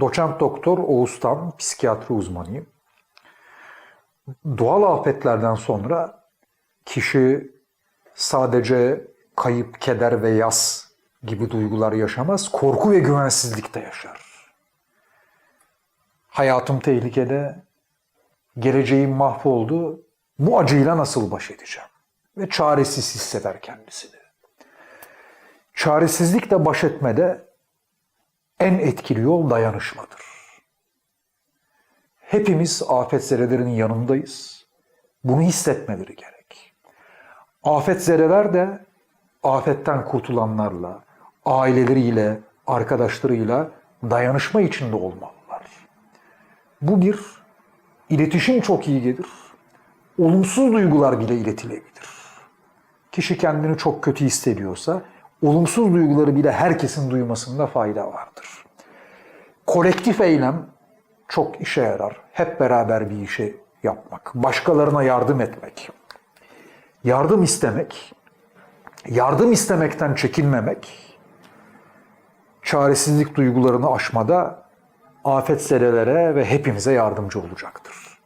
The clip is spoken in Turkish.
Doçent Doktor Oğuztan, psikiyatri uzmanıyım. Doğal afetlerden sonra kişi sadece kayıp, keder ve yas gibi duygular yaşamaz, korku ve güvensizlik de yaşar. Hayatım tehlikede, geleceğim mahvoldu, bu acıyla nasıl baş edeceğim? Ve çaresiz hisseder kendisini. Çaresizlikle baş etmede en etkili yol dayanışmadır. Hepimiz afetzedelerinin yanındayız. Bunu hissetmeleri gerek. Afetzedeler de afetten kurtulanlarla, aileleriyle, arkadaşlarıyla dayanışma içinde olmalılar. Bu bir iletişim çok iyi gelir. Olumsuz duygular bile iletilebilir. Kişi kendini çok kötü hissediyorsa olumsuz duyguları bile herkesin duymasında fayda vardır. Kolektif eylem çok işe yarar. Hep beraber bir işe yapmak, başkalarına yardım etmek, yardım istemek, yardım istemekten çekinmemek, çaresizlik duygularını aşmada afetzedelere ve hepimize yardımcı olacaktır.